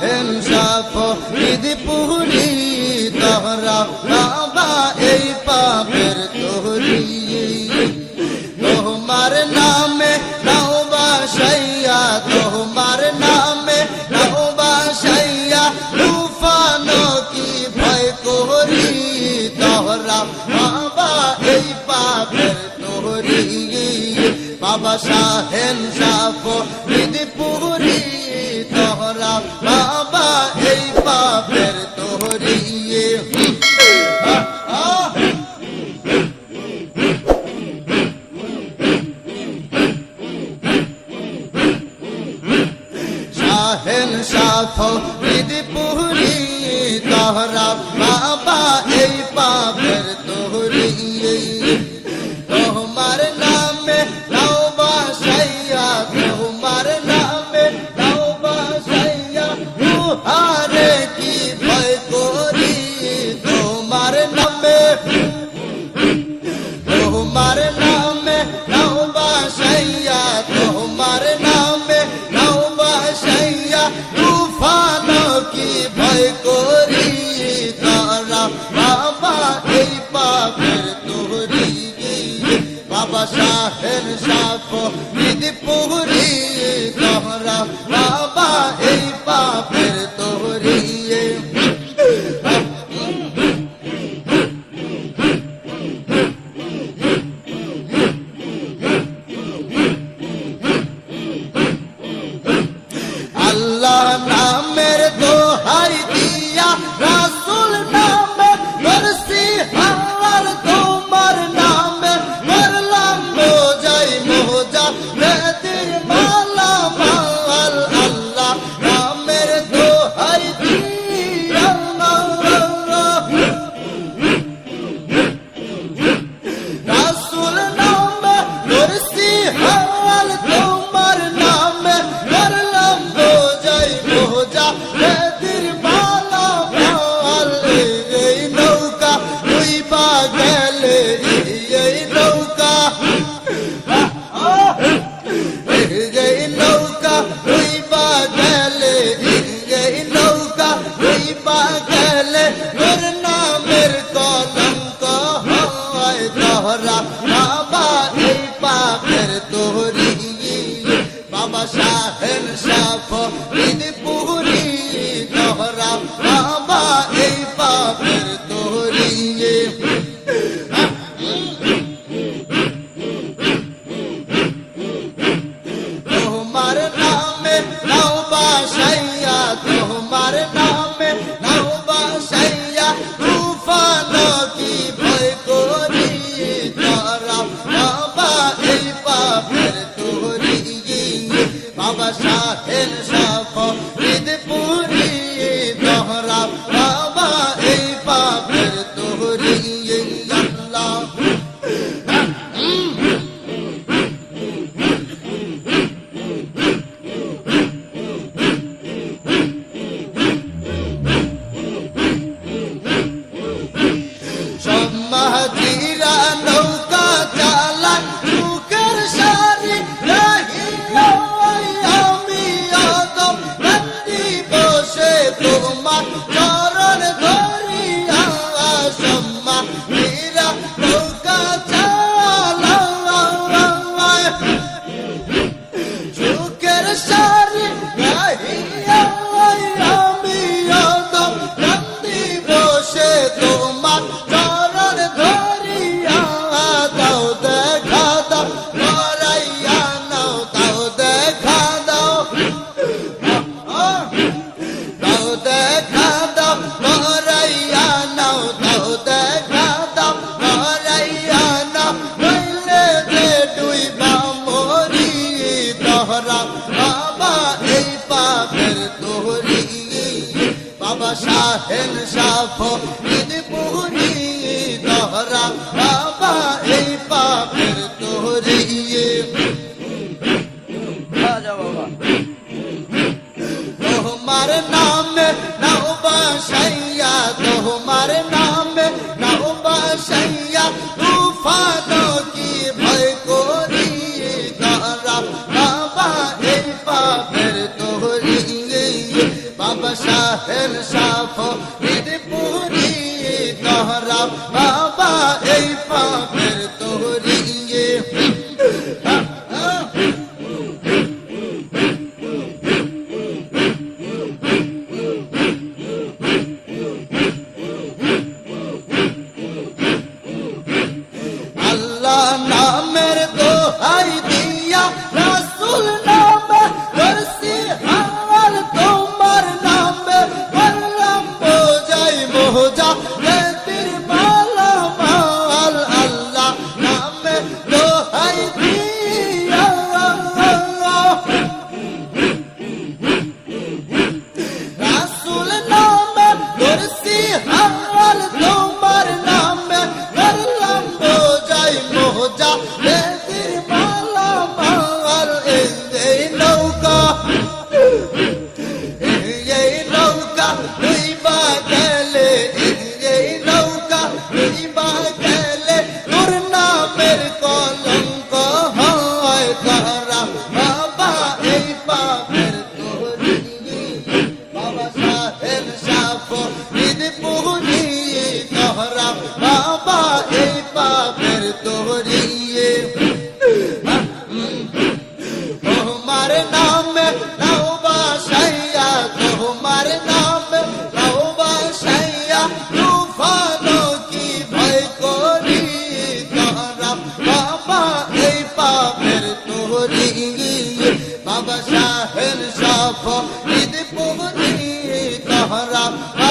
হেন হেমসাফ দিদিপুরি তোহরা, বাবা এই পাপের তোহরি। তোমার নামে নাও বাসাইয়া তোমার নামে নাও বাসাইয়া তুফান কি ভয় করি তোহরা, বাবা এই পাপের তোহরি। বাবা সাহেন সাপ দিদি পুরি রাহেন সাথ বিদিপুরি তোহরা বাবা এই পাবের তোহরি। তোমার না Taşa hem şafo gidip বাবা শাহেন শাফ পুরি নহরা বাবা এই পাপের তোরি তোমার নামে নাও বাসাইয়া, তোমার নামে নাও বাসাইয়া, তুফান কি ভয় করি তারা শাহের দোহরি বাবা শাহের শাহ পুরি বাবা এই পাপের নামে নাও বাসাইয়া নাম el sapo যাব ঈদ পুহনিয়ে নহরা বাবা এই পাপের দৌড়িয়ে। তোমার নামে নাও বাসাইয়া তোমার নামে নাও সাফ ঈদ পুহনিয়ে সাহারা